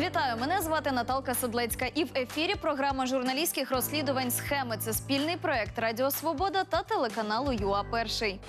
Вітаю, мене звати Наталка Седлецька. І в ефірі програма журналістських розслідувань схеми. Це спільний проект Радіо Свобода та телеканалу ЮА Перший.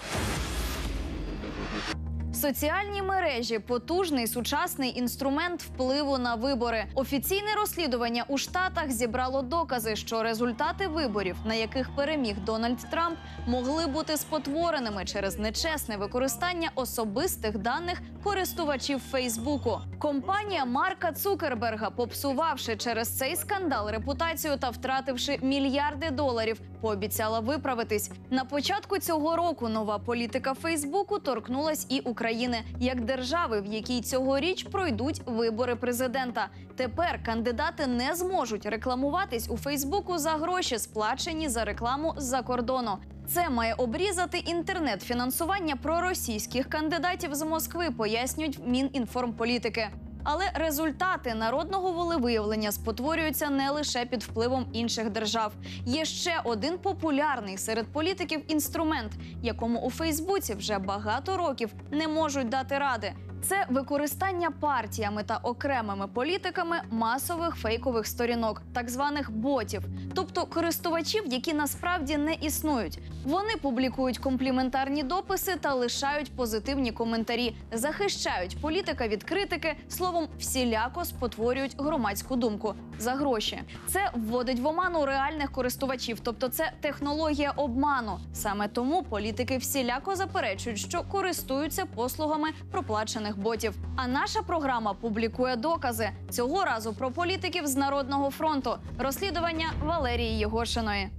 Соціальні мережі потужний сучасний інструмент впливу на вибори. Офіційне розслідування у Штатах зібрало докази, що результати виборів, на яких переміг Дональд Трамп, могли бути спотвореними через нечесне використання особистих даних користувачів Фейсбуку. Компанія Марка Цукерберга, попсувавши через цей скандал репутацію та втративши мільярди доларів, пообіцяла виправитись. На початку цього року нова політика Фейсбуку торкнулась і України як держави, в якій цьогоріч пройдуть вибори президента. Тепер кандидати не зможуть рекламуватись у Фейсбуку за гроші, сплачені за рекламу з-за кордону. Це має обрізати інтернет-фінансування проросійських кандидатів з Москви, пояснюють в Мінінформполітики. Але результати народного волевиявлення спотворюються не лише під впливом інших держав. Є ще один популярний серед політиків інструмент, якому у Фейсбуці вже багато років не можуть дати ради. Це використання партіями та окремими політиками масових фейкових сторінок, так званих ботів, тобто користувачів, які насправді не існують. Вони публікують компліментарні дописи та лишають позитивні коментарі, захищають політика від критики, словом, всіляко спотворюють громадську думку за гроші. Це вводить в оману реальних користувачів, тобто це технологія обману. Саме тому політики всіляко заперечують, що користуються послугами проплачених ботів. А наша програма публікує докази цього разу про політиків з народного фронту. Розслідування Валерії Єгошиної.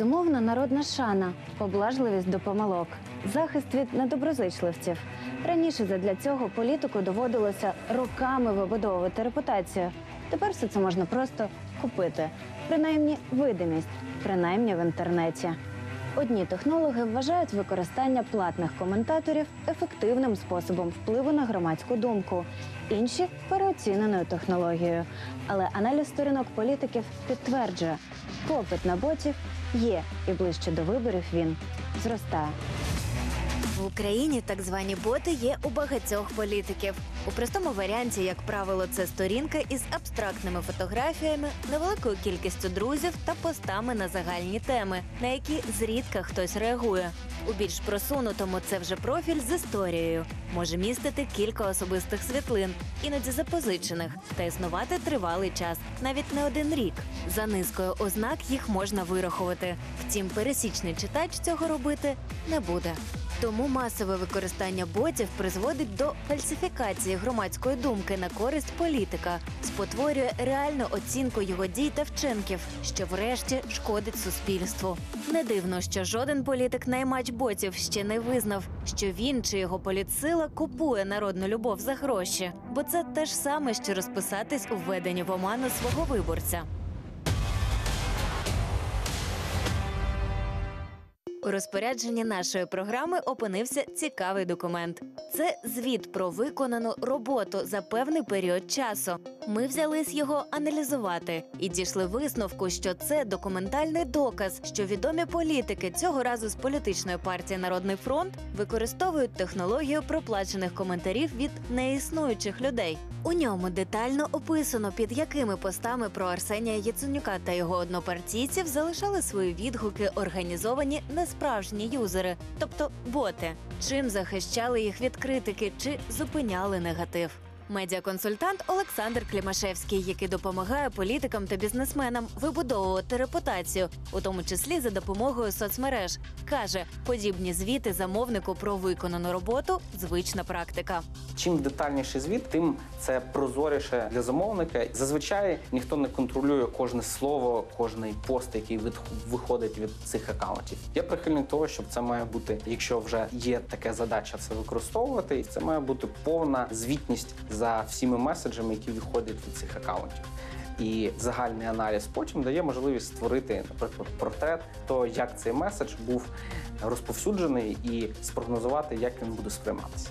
Безумовно, народна шана, поблажливість до помилок, захист від недоброзичливців. Раніше задля цього політику доводилося роками вибудовувати репутацію. Тепер все це можна просто купити, принаймні видимість, принаймні в інтернеті. Одні технологи вважають використання платних коментаторів ефективним способом впливу на громадську думку, інші переоціненою технологією. Але аналіз сторінок політиків підтверджує, попит на ботів є, і ближче до виборів він зростає. В Україні так звані боти є у багатьох політиків. У простому варіанті, як правило, це сторінка із абстрактними фотографіями, невеликою кількістю друзів та постами на загальні теми, на які зрідка хтось реагує. У більш просунутому це вже профіль з історією. Може містити кілька особистих світлин, іноді запозичених, та існувати тривалий час, навіть не один рік. За низкою ознак їх можна вирахувати. Втім, пересічний читач цього робити не буде. Тому масове використання ботів призводить до фальсифікації громадської думки на користь політика, спотворює реальну оцінку його дій та вчинків, що врешті шкодить суспільству. Не дивно, що жоден політик наймач ботів ще не визнав, що він чи його політсила купує народну любов за гроші, бо це те ж саме, що розписатись у введенні в оману свого виборця. У розпорядженні нашої програми опинився цікавий документ. Це звіт про виконану роботу за певний період часу. Ми взялись його аналізувати і дійшли висновку, що це документальний доказ, що відомі політики цього разу з політичної партії Народний фронт використовують технологію проплачених коментарів від неіснуючих людей. У ньому детально описано, під якими постами про Арсенія Яценюка та його однопартійців залишали свої відгуки організовані несправжні юзери, тобто боти, чим захищали їх від критики чи зупиняли негатив. Медіаконсультант Олександр Клімашевський, який допомагає політикам та бізнесменам вибудовувати репутацію, у тому числі за допомогою соцмереж, каже, подібні звіти замовнику про виконану роботу звична практика. Чим детальніший звіт, тим це прозоріше для замовника. Зазвичай ніхто не контролює кожне слово, кожний пост, який від- виходить від цих акаунтів. Я прихильник того, щоб це має бути, якщо вже є така задача це використовувати, це має бути повна звітність за всіми меседжами, які виходять від цих акаунтів. І загальний аналіз потім дає можливість створити, наприклад, портрет, то як цей меседж був розповсюджений, і спрогнозувати, як він буде сприйматися.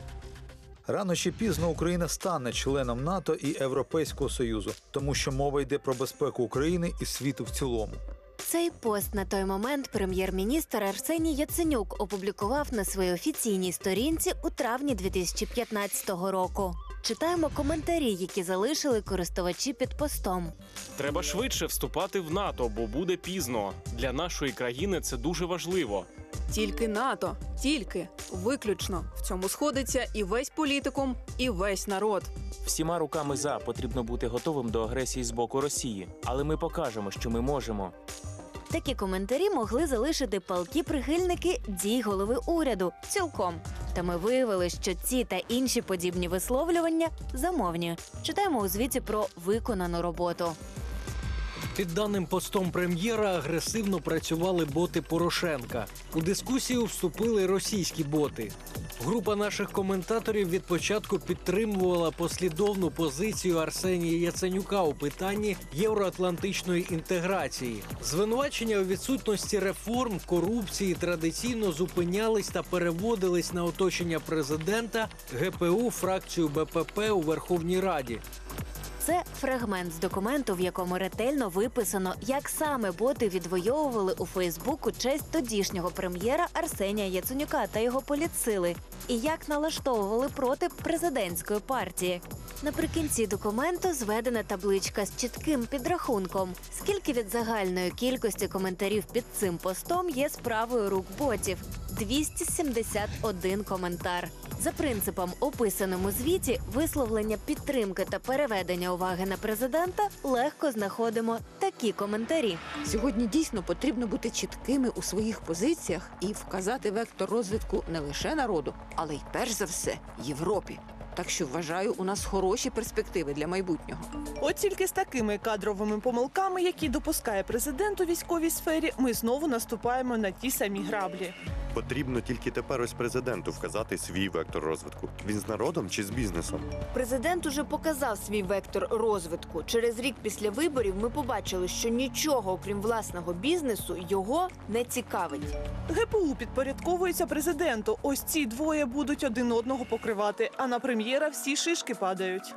Рано чи пізно Україна стане членом НАТО і Європейського Союзу, тому що мова йде про безпеку України і світу в цілому. Цей пост на той момент прем'єр-міністр Арсеній Яценюк опублікував на своїй офіційній сторінці у травні 2015 року. Читаємо коментарі, які залишили користувачі під постом. Треба швидше вступати в НАТО, бо буде пізно. Для нашої країни це дуже важливо. Тільки НАТО, тільки виключно в цьому сходиться і весь політикум, і весь народ. Всіма руками за потрібно бути готовим до агресії з боку Росії, але ми покажемо, що ми можемо. Такі коментарі могли залишити палкі прихильники дій голови уряду цілком. Та ми виявили, що ці та інші подібні висловлювання замовні. Читаємо у звіті про виконану роботу. Під даним постом прем'єра агресивно працювали боти Порошенка. У дискусію вступили російські боти. Група наших коментаторів від початку підтримувала послідовну позицію Арсенія Яценюка у питанні євроатлантичної інтеграції. Звинувачення у відсутності реформ, корупції традиційно зупинялись та переводились на оточення президента, ГПУ, фракцію БПП у Верховній Раді. Це фрагмент з документу, в якому ретельно виписано, як саме боти відвоювали у Фейсбуку честь тодішнього прем'єра Арсенія Яценюка та його політсили, і як налаштовували проти президентської партії. Наприкінці документу зведена табличка з чітким підрахунком, скільки від загальної кількості коментарів під цим постом є справою рук ботів. 271 коментар. За принципом, описаним у звіті, висловлення підтримки та переведення уваги на президента легко знаходимо такі коментарі. Сьогодні дійсно потрібно бути чіткими у своїх позиціях і вказати вектор розвитку не лише народу, але й перш за все Європі. Так що вважаю, у нас хороші перспективи для майбутнього. От тільки з такими кадровими помилками, які допускає президент у військовій сфері, ми знову наступаємо на ті самі граблі. Потрібно тільки тепер ось президенту вказати свій вектор розвитку. Він з народом чи з бізнесом? Президент уже показав свій вектор розвитку. Через рік після виборів ми побачили, що нічого, окрім власного бізнесу, його не цікавить. ГПУ підпорядковується президенту. Ось ці двоє будуть один одного покривати, а на прем'єра всі шишки падають.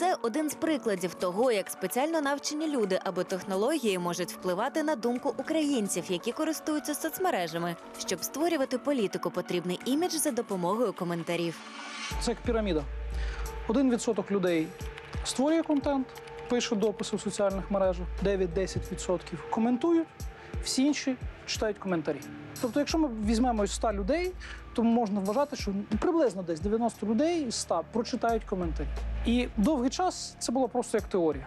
Це один з прикладів того, як спеціально навчені люди або технології можуть впливати на думку українців, які користуються соцмережами. Щоб створювати політику, потрібний імідж за допомогою коментарів. Це як піраміда. Один відсоток людей створює контент, пише дописи в соціальних мережах, 9-10% коментують, всі інші читають коментарі. Тобто, якщо ми візьмемо із 100 людей, то можна вважати, що приблизно десь 90 людей із 100 прочитають коментарі. І довгий час це було просто як теорія.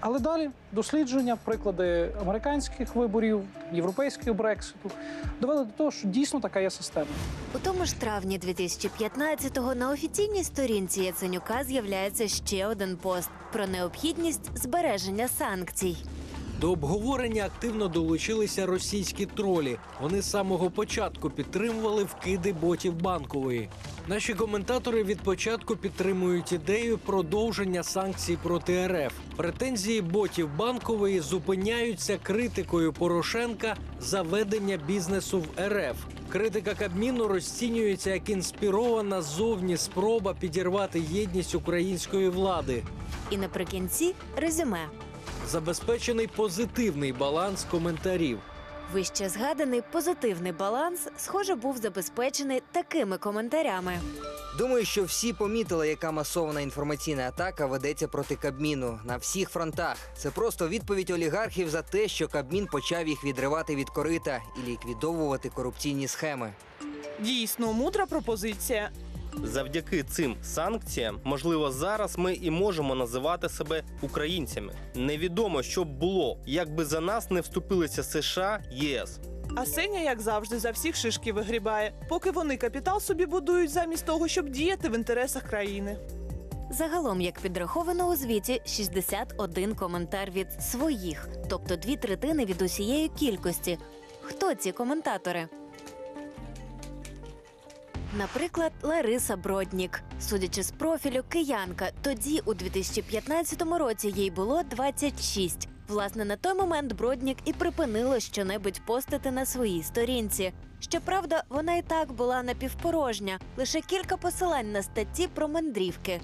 Але далі дослідження, приклади американських виборів, європейського Брекситу довели до того, що дійсно така є система. У тому ж травні 2015-го на офіційній сторінці Яценюка з'являється ще один пост про необхідність збереження санкцій. До обговорення активно долучилися російські тролі. Вони з самого початку підтримували вкиди ботів банкової. Наші коментатори від початку підтримують ідею продовження санкцій проти РФ. Претензії ботів банкової зупиняються критикою Порошенка за ведення бізнесу в РФ. Критика Кабміну розцінюється як інспірована ззовні спроба підірвати єдність української влади. І наприкінці резюме. Забезпечений позитивний баланс коментарів. Вище згаданий позитивний баланс, схоже, був забезпечений такими коментарями. Думаю, що всі помітили, яка масована інформаційна атака ведеться проти Кабміну на всіх фронтах. Це просто відповідь олігархів за те, що Кабмін почав їх відривати від корита і ліквідовувати корупційні схеми. Дійсно, мудра пропозиція. Завдяки цим санкціям, можливо, зараз ми і можемо називати себе українцями. Невідомо, що б було, якби за нас не вступилися США, ЄС. А Сеня, як завжди, за всіх шишки вигрібає, поки вони капітал собі будують замість того, щоб діяти в інтересах країни. Загалом, як підраховано у звіті, 61 коментар від своїх, тобто дві третини від усієї кількості. Хто ці коментатори? Наприклад, Лариса Броднік. Судячи з профілю, киянка. Тоді, у 2015 році, їй було 26. Власне, на той момент Броднік і припинило щонебудь постити на своїй сторінці. Щоправда, вона і так була напівпорожня, лише кілька посилань на статті про мандрівки.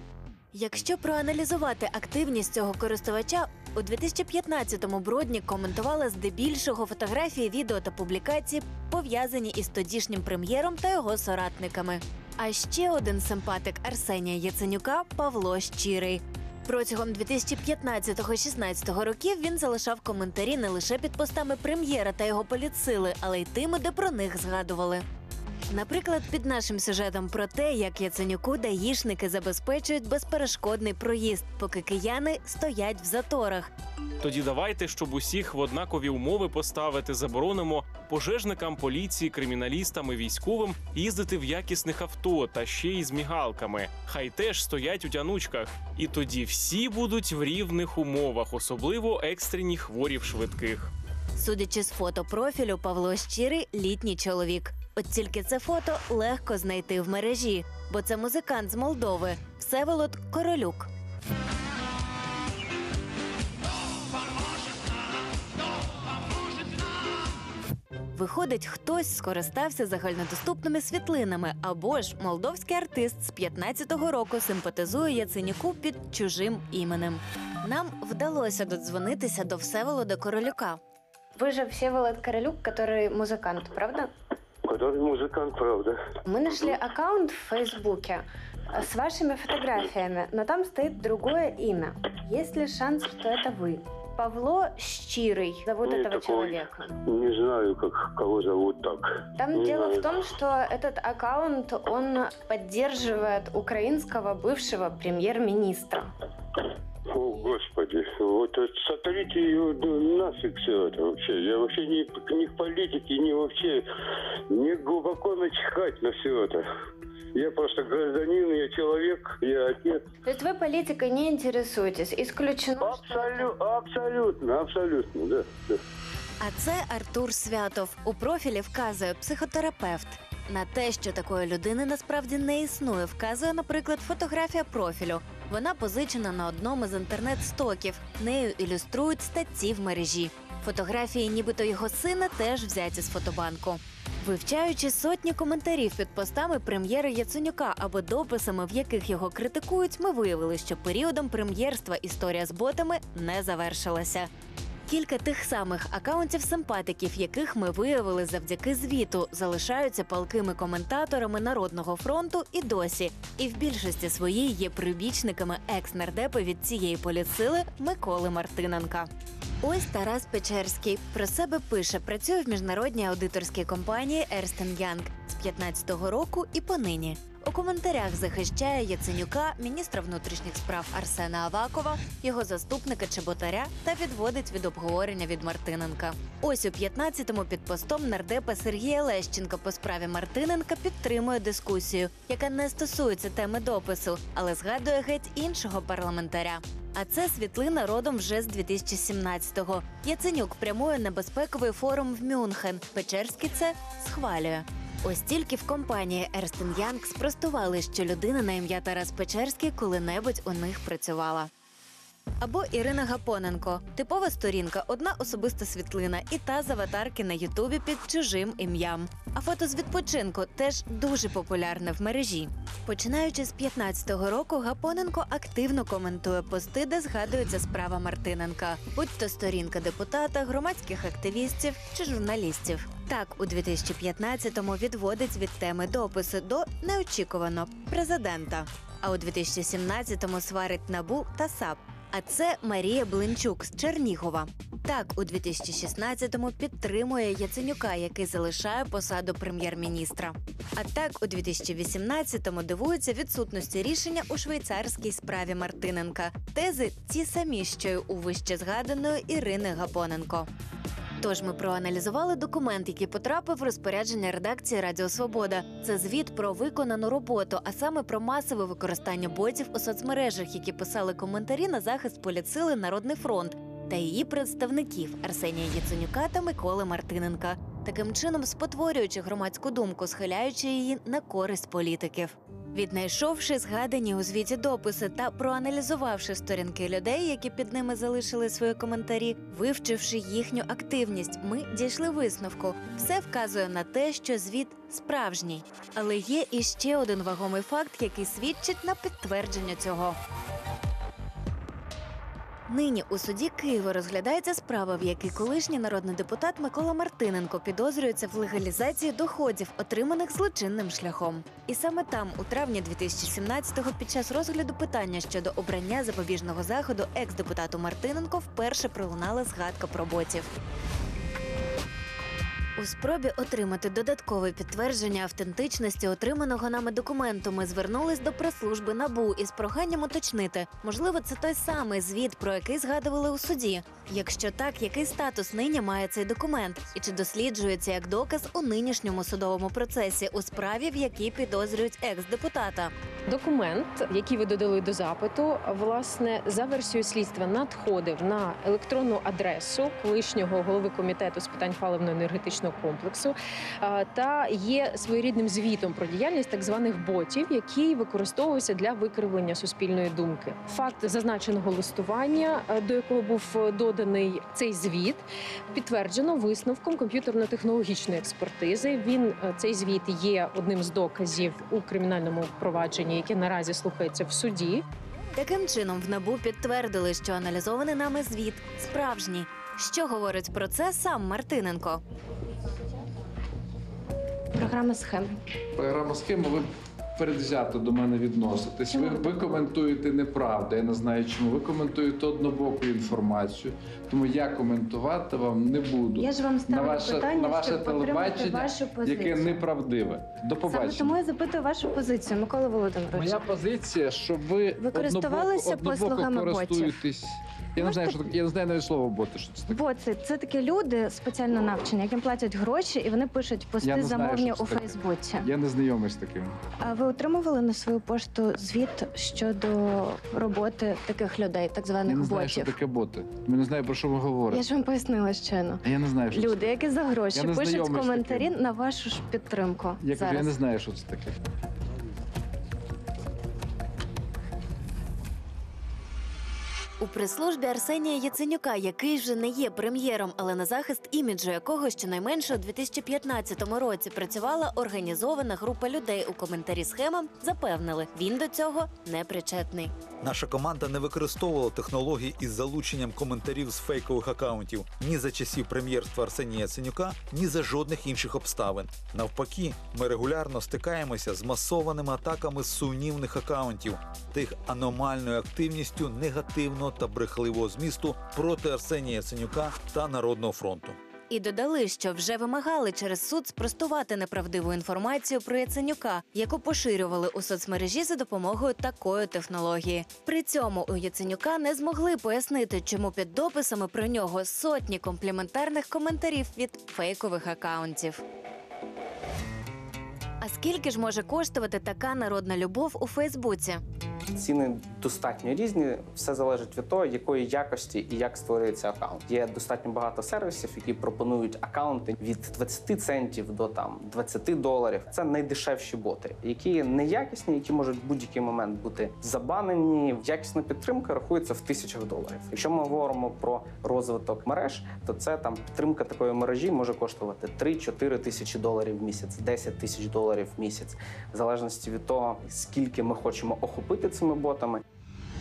Якщо проаналізувати активність цього користувача, у 2015-му Броднік коментувала здебільшого фотографії, відео та публікації, пов'язані із тодішнім прем'єром та його соратниками. А ще один симпатик Арсенія Яценюка Павло Щирий. Протягом 2015-16 років він залишав коментарі не лише під постами прем'єра та його політсили, але й тими, де про них згадували. Наприклад, під нашим сюжетом про те, як Яценюку даїшники забезпечують безперешкодний проїзд, поки кияни стоять в заторах. Тоді давайте, щоб усіх в однакові умови поставити, заборонимо пожежникам, поліції, криміналістам і військовим їздити в якісних авто та ще й з мігалками. Хай теж стоять у тянучках. І тоді всі будуть в рівних умовах, особливо екстрені хворі в швидких. Судячи з фото профілю, Павло Щирий літній чоловік. От тільки це фото легко знайти в мережі, бо це музикант з Молдови Всеволод Королюк. Виходить, хтось скористався загальнодоступними світлинами, або ж молдовський артист з 15-го року симпатизує Яценюку під чужим іменем. Нам вдалося додзвонитися до Всеволода Королюка. Вы же Всеволод Королюк, который музыкант, правда? Который музыкант, правда. Мы нашли аккаунт в Фейсбуке э, с вашими фотографиями, но там стоит другое имя. Есть ли шанс, что это вы? Павло Щирый зовут Нет этого такого. человека. Не знаю, как кого зовут так. Там Не дело знаю. в том, что этот аккаунт, он поддерживает украинского бывшего премьер-министра. О, Господи, вот это сотрите ее да, нафиг все это вообще. Я вообще ни, ни в политике, ни вообще, мне глубоко начихать на все это. Я просто гражданин, я человек, я отец. То есть вы политикой не интересуетесь? Исключено, Абсолютно, абсолютно, абсолютно, да. да. А це Артур Святов. У профілі вказує психотерапевт. На те, що такої людини насправді не існує, вказує, наприклад, фотографія профілю. Вона позичена на одному з інтернет-стоків. Нею ілюструють статті в мережі. Фотографії, нібито його сина, теж взяті з фотобанку. Вивчаючи сотні коментарів під постами прем'єра Яценюка або дописами, в яких його критикують, ми виявили, що періодом прем'єрства історія з ботами не завершилася. Кілька тих самих акаунтів симпатиків, яких ми виявили завдяки звіту, залишаються палкими коментаторами Народного фронту і досі. І в більшості своїй є прибічниками екс-нардепи від цієї політсили Миколи Мартиненка. Ось Тарас Печерський про себе пише: працює в міжнародній аудиторській компанії Ernst Young з 15-го року і понині. У коментарях захищає Яценюка, міністра внутрішніх справ Арсена Авакова, його заступника Чеботаря та відводить від обговорення від Мартиненка. Ось у 15-му під постом нардепа Сергія Лещенка по справі Мартиненка підтримує дискусію, яка не стосується теми допису, але згадує геть іншого парламентаря. А це світлина родом вже з 2017-го. Яценюк прямує на безпековий форум в Мюнхен. Печерський це схвалює. Ось тільки в компанії Ерстен Янг спростували, що людина на ім'я Тарас Печерський коли-небудь у них працювала. Або Ірина Гапоненко. Типова сторінка, одна особиста світлина і та з аватарки на Ютубі під чужим ім'ям. А фото з відпочинку теж дуже популярне в мережі. Починаючи з 15-го року, Гапоненко активно коментує пости, де згадується справа Мартиненка, будь то сторінка депутата, громадських активістів чи журналістів. Так, у 2015-му відводить від теми допису до неочікувано президента. А у 2017-му сварить набу та САП. А це Марія Блинчук з Чернігова. Так, у 2016-му підтримує Яценюка, який залишає посаду прем'єр-міністра. А так, у 2018-му дивується відсутності рішення у швейцарській справі Мартиненка. Тези ті самі, що й у вище згаданої Ірини Гапоненко. Тож ми проаналізували документ, який потрапив в розпорядження редакції Радіо Свобода. Це звіт про виконану роботу, а саме про масове використання ботів у соцмережах, які писали коментарі на захист політсили Народний фронт та її представників Арсенія Яценюка та Миколи Мартиненка. таким чином спотворюючи громадську думку, схиляючи її на користь політиків. Віднайшовши згадані у звіті дописи та проаналізувавши сторінки людей, які під ними залишили свої коментарі, вивчивши їхню активність, ми дійшли висновку. Все вказує на те, що звіт справжній. Але є іще один вагомий факт, який свідчить на підтвердження цього. Нині у суді Києва розглядається справа, в якій колишній народний депутат Микола Мартиненко підозрюється в легалізації доходів, отриманих злочинним шляхом. І саме там, у травні 2017-го, під час розгляду питання щодо обрання запобіжного заходу екс-депутату Мартиненко вперше пролунала згадка про ботів. У спробі отримати додаткове підтвердження автентичності отриманого нами документу ми звернулись до прес-служби НАБУ із проханням уточнити, можливо, це той самий звіт, про який згадували у суді. Якщо так, який статус нині має цей документ, і чи досліджується як доказ у нинішньому судовому процесі у справі, в якій підозрюють екс-депутата? Документ, який ви додали до запиту, власне, за версією слідства надходив на електронну адресу колишнього голови комітету з питань паливно-енергетичного комплексу та є своєрідним звітом про діяльність так званих ботів, який використовувався для викривлення суспільної думки. Факт зазначеного листування, е, до якого був е, доданий цей звіт, підтверджено висновком комп'ютерно-технологічної експертизи. Він е, цей звіт є одним з доказів у кримінальному провадженні, яке наразі слухається в суді. Таким чином, в НАБУ підтвердили, що аналізований нами звіт справжній. Що говорить про це сам Мартиненко? Програма схем. Програма схема, ви передвзято до мене відноситесь. Ви, ви коментуєте неправду. Я не знаю чому. Ви коментуєте однобоку інформацію. Тому я коментувати вам не буду. Я ж вам ставлю на ваше, питання, на ваше щоб телебачення, вашу позицію. яке неправдиве. До Саме тому я запитую вашу позицію, Микола Володимирович. Моя позиція, що ви Ви користувалися послугами ботів? користуєтесь. Я не знаю, що. Я не знаю навіть слово боти. Що це таке. Боти це такі люди спеціально навчені, яким платять гроші, і вони пишуть пости замовні у. Фейсбуці. Я не знайомий з таким. А ви отримували на свою пошту звіт щодо роботи таких людей, так Я званих не знаю, що ботів? таке боти. Я не знаю, про що ви говорите. Я ж вам пояснила щойно. Я не знаю, що це Люди, які за гроші Я не пишуть знайомий з коментарі на вашу ж підтримку. Я кажу, зараз. я не знаю, що це таке. У прес-службі Арсенія Яценюка, який вже не є прем'єром, але на захист іміджу якого щонайменше у 2015 році працювала організована група людей у коментарі схемам, запевнили, він до цього не причетний. Наша команда не використовувала технології із залученням коментарів з фейкових акаунтів ні за часів прем'єрства Арсенія Яценюка, ні за жодних інших обставин. Навпаки, ми регулярно стикаємося з масованими атаками сумнівних акаунтів, тих аномальною активністю негативного та брехливого змісту проти Арсенія Яценюка та Народного фронту. І додали, що вже вимагали через суд спростувати неправдиву інформацію про Яценюка, яку поширювали у соцмережі за допомогою такої технології. При цьому у Яценюка не змогли пояснити, чому під дописами про нього сотні компліментарних коментарів від фейкових акаунтів. А скільки ж може коштувати така народна любов у Фейсбуці? Ціни достатньо різні. Все залежить від того, якої якості і як створюється аккаунт. Є достатньо багато сервісів, які пропонують аккаунти від 20 центів до там 20 доларів. Це найдешевші боти, які неякісні, які можуть в будь-який момент бути забанені. Якісна підтримка рахується в тисячах доларів. Якщо ми говоримо про розвиток мереж, то це там підтримка такої мережі може коштувати 3-4 тисячі доларів в місяць, 10 тисяч доларів в місяць, в залежності від того, скільки ми хочемо охопити цими ботами.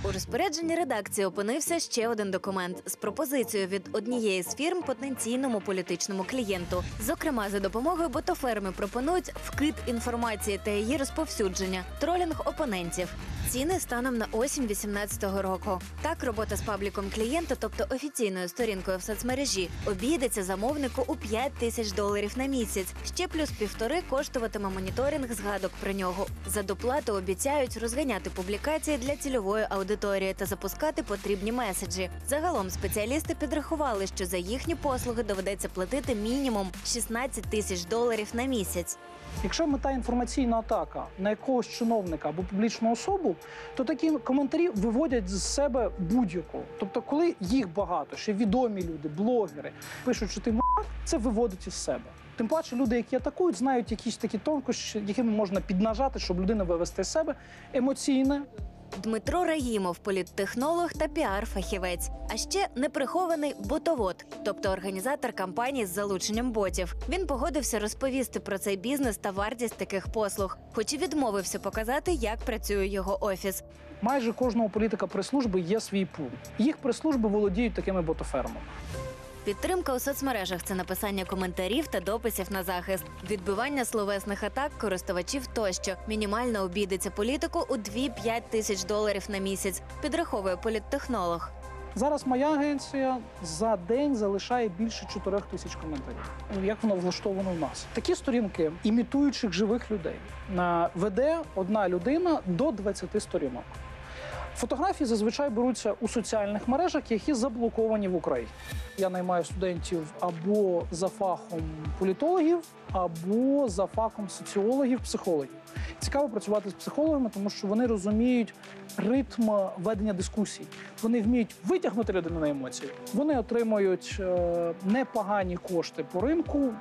У розпорядженні редакції опинився ще один документ з пропозицією від однієї з фірм потенційному політичному клієнту. Зокрема, за допомогою ботоферми пропонують вкид інформації та її розповсюдження, тролінг опонентів. Ціни станом на осінь 2018 року. Так, робота з пабліком клієнта, тобто офіційною сторінкою в соцмережі, обійдеться замовнику у 5 тисяч доларів на місяць. Ще плюс півтори коштуватиме моніторинг згадок про нього. За доплату обіцяють розганяти публікації для цільової аудиторії та запускати потрібні меседжі. Загалом спеціалісти підрахували, що за їхні послуги доведеться платити мінімум 16 тисяч доларів на місяць. Якщо мета інформаційна атака на якогось чиновника або публічну особу, то такі коментарі виводять з себе будь-якого. Тобто, коли їх багато, ще відомі люди, блогери пишуть, що ти м***, це виводить із себе. Тим паче, люди, які атакують, знають якісь такі тонкощі, якими можна піднажати, щоб людину вивести з себе емоційне, Дмитро Раїмов, політтехнолог та піар-фахівець, а ще неприхований ботовод, тобто організатор кампаній з залученням ботів. Він погодився розповісти про цей бізнес та вартість таких послуг, хоч і відмовився показати, як працює його офіс. майже кожного політика прес-служби є свій пул. Їх прес-служби володіють такими ботофермами. Підтримка у соцмережах це написання коментарів та дописів на захист, відбивання словесних атак користувачів тощо. Мінімально обійдеться політику у 2-5 тисяч доларів на місяць. Підраховує політтехнолог. Зараз моя агенція за день залишає більше 4 тисяч коментарів. Як воно влаштовано в нас? Такі сторінки, імітуючих живих людей, веде одна людина до 20 сторінок. Фотографії зазвичай беруться у соціальних мережах, які заблоковані в Україні. Я наймаю студентів або за фахом політологів, або за фахом соціологів, психологів. Цікаво працювати з психологами, тому що вони розуміють ритм ведення дискусій. Вони вміють витягнути людину на емоції. Вони отримують е, непогані кошти по ринку,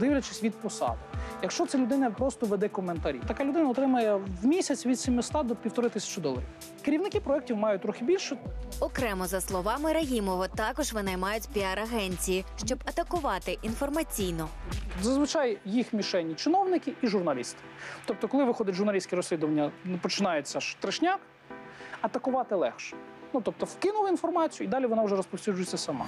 дивлячись від посади. Якщо ця людина просто веде коментарі, така людина отримає в місяць від 700 до 1500 доларів. Керівники проєктів мають трохи більше, Окремо за словами Раїмова, також винаймають піар-агенції, щоб атакувати інформаційно. Зазвичай їх мішені чиновники і журналісти. Тобто, коли виходить журналістське розслідування, починається ж трешняк, атакувати легше. Ну тобто, вкинули інформацію, і далі вона вже розповсюджується сама.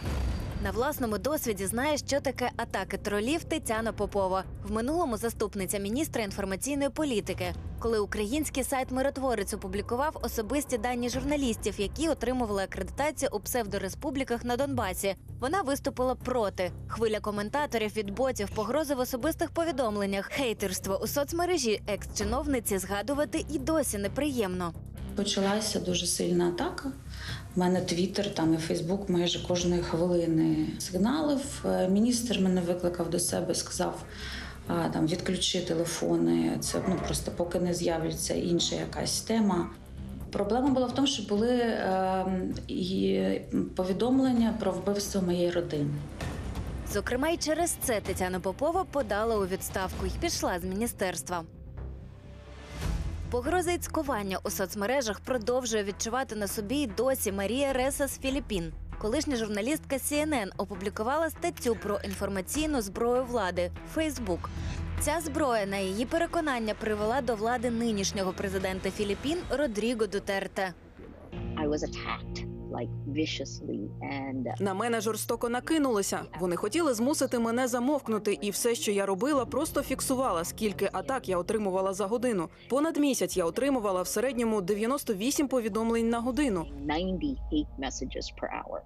На власному досвіді знає, що таке атаки тролів Тетяна Попова, в минулому заступниця міністра інформаційної політики. Коли український сайт Миротворець опублікував особисті дані журналістів, які отримували акредитацію у псевдореспубліках на Донбасі, вона виступила проти. Хвиля коментаторів від ботів, погрози в особистих повідомленнях, хейтерство у соцмережі екс-чиновниці згадувати і досі неприємно. Почалася дуже сильна атака. У мене твіттер там і Фейсбук майже кожної хвилини сигналив. Е, Міністр мене викликав до себе, сказав там відключи телефони. Це ну просто поки не з'явиться інша якась тема. Проблема була в тому, що були е, і повідомлення про вбивство моєї родини. Зокрема, й через це Тетяна Попова подала у відставку і пішла з міністерства. Погрози і цькування у соцмережах продовжує відчувати на собі й досі Марія Реса з Філіппін. Колишня журналістка CNN опублікувала статтю про інформаційну зброю влади Фейсбук. Ця зброя, на її переконання, привела до влади нинішнього президента Філіппін Родріго Дутерте. I was attacked На мене жорстоко накинулися. Вони хотіли змусити мене замовкнути, і все, що я робила, просто фіксувала, скільки атак я отримувала за годину. Понад місяць я отримувала в середньому 98 повідомлень на годину. 90 hate messages per hour.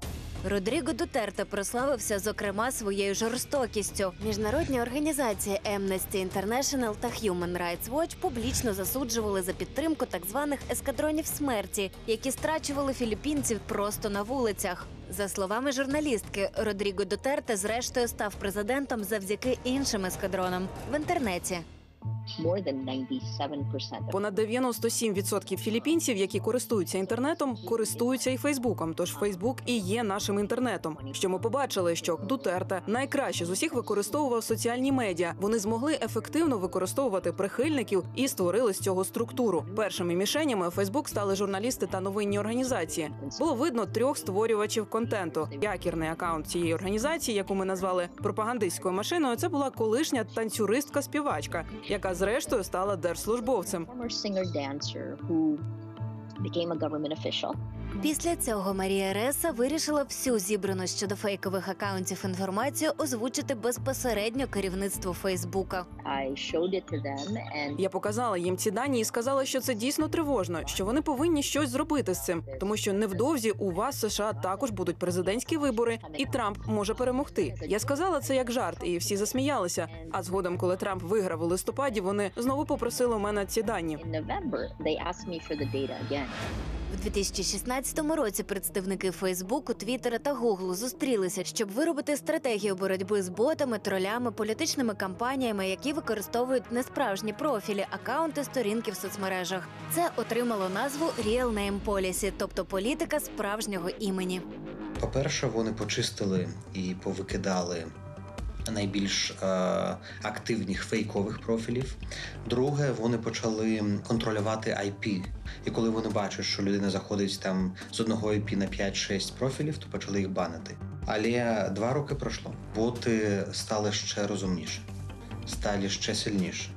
Родріго Дутерте прославився зокрема своєю жорстокістю. Міжнародні організації Amnesty International та Human Rights Watch публічно засуджували за підтримку так званих ескадронів смерті, які страчували філіппінців просто на вулицях. За словами журналістки, Родріго Дутерте зрештою став президентом завдяки іншим ескадронам в інтернеті. More than 97%. Понад 97% філіппінців, які користуються інтернетом, користуються і Фейсбуком. Тож Фейсбук і є нашим інтернетом. Що ми побачили, що Дутерте найкраще з усіх використовував соціальні медіа. Вони змогли ефективно використовувати прихильників і створили з цього структуру. Першими мішенями Фейсбук стали журналісти та новинні організації. Було видно трьох створювачів контенту. Якірний акаунт цієї організації, яку ми назвали пропагандистською машиною, це була колишня танцюристка-співачка, яка зрештою стала держслужбовцем. Після цього Марія Реса вирішила всю зібрану щодо фейкових акаунтів інформацію озвучити безпосередньо керівництву Фейсбука. Я показала їм ці дані і сказала, що це дійсно тривожно, що вони повинні щось зробити з цим, тому що невдовзі у вас США також будуть президентські вибори, і Трамп може перемогти. Я сказала це як жарт, і всі засміялися. А згодом, коли Трамп виграв у листопаді, вони знову попросили у мене ці дані. В 2016 році представники Фейсбуку, Твіттера та Гуглу зустрілися, щоб виробити стратегію боротьби з ботами, тролями, політичними кампаніями, які використовують несправжні профілі, акаунти, сторінки в соцмережах. Це отримало назву Real Name Policy, тобто політика справжнього імені. По-перше, вони почистили і повикидали найбільш е, активних фейкових профілів. Друге, вони почали контролювати IP. І коли вони бачать, що людина заходить там з одного IP на 5-6 профілів, то почали їх банити. Але два роки пройшло. Боти стали ще розумніші, стали ще сильніші.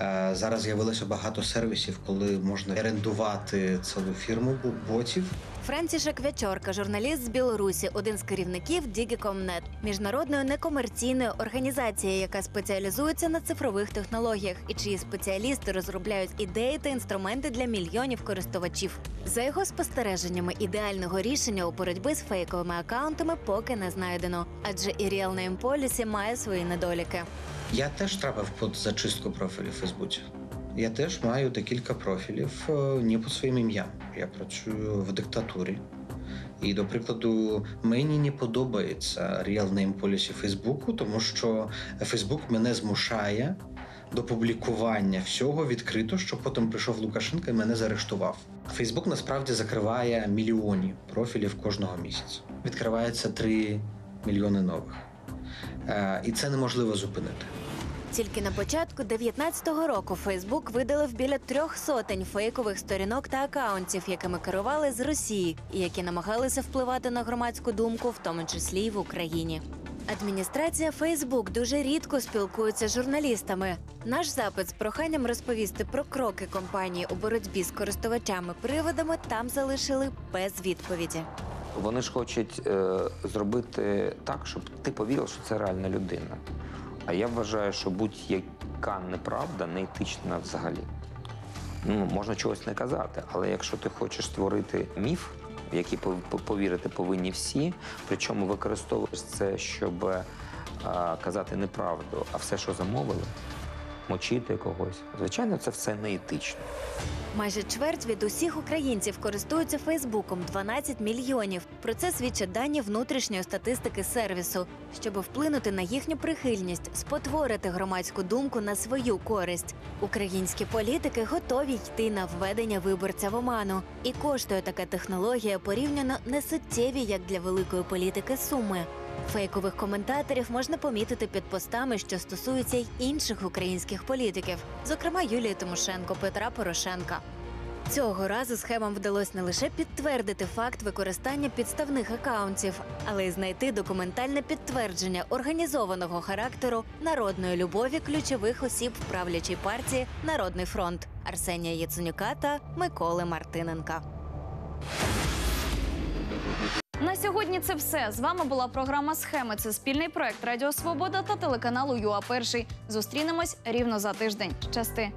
Е, Зараз з'явилося багато сервісів, коли можна орендувати цілу фірму ботів. Франсішек Вячорка, журналіст з Білорусі, один з керівників Digicom.net, міжнародної некомерційної організації, яка спеціалізується на цифрових технологіях, і чиї спеціалісти розробляють ідеї та інструменти для мільйонів користувачів. За його спостереженнями, ідеального рішення у боротьбі з фейковими акаунтами поки не знайдено, адже і Real Name Policy має свої недоліки. Я теж трапив під зачистку профілів Фейсбуці. Я теж маю декілька профілів не під своїм ім'ям. Я працюю в диктатурі. І, до прикладу, мені не подобається Real Name Policy Фейсбуку, тому що Фейсбук мене змушає до публікування всього відкрито, щоб потім прийшов Лукашенко і мене заарештував. Фейсбук насправді закриває мільйони профілів кожного місяця. Відкривається 3 мільйони нових. Е, І це неможливо зупинити. Тільки на початку 19-го року Фейсбук видалив біля трьох сотень фейкових сторінок та акаунтів, якими керували з Росії, і які намагалися впливати на громадську думку, в тому числі й в Україні. Адміністрація Фейсбук дуже рідко спілкується з журналістами. Наш запит з проханням розповісти про кроки компанії у боротьбі з користувачами-приводами там залишили без відповіді. Вони ж хочуть е, зробити так, щоб ти повірив, що це реальна людина. А я вважаю, що будь-яка неправда не етична взагалі. Ну, можна чогось не казати, але якщо ти хочеш створити міф, в який пов- пов- повірити повинні всі, причому використовуєш це, щоб е, казати неправду, а все, що замовили, мочити когось. Звичайно, це все не етично. Майже чверть від усіх українців користуються Фейсбуком 12 мільйонів. Про це свідчать дані внутрішньої статистики сервісу. Щоб вплинути на їхню прихильність, спотворити громадську думку на свою користь. Українські політики готові йти на введення виборця в оману. І коштує така технологія порівняно несуттєві, як для великої політики суми. Фейкових коментаторів можна помітити під постами, що стосуються й інших українських політиків, зокрема Юлії Тимошенко, Петра Порошенка. Цього разу схемам вдалося не лише підтвердити факт використання підставних акаунтів, але й знайти документальне підтвердження організованого характеру народної любові ключових осіб в правлячій партії Народний фронт Арсенія Яценюка та Миколи Мартиненка. На сьогодні це все. З вами була програма Схеми. Це спільний проект Радіо Свобода та телеканалу ЮА Перший. Зустрінемось рівно за тиждень. Щасти.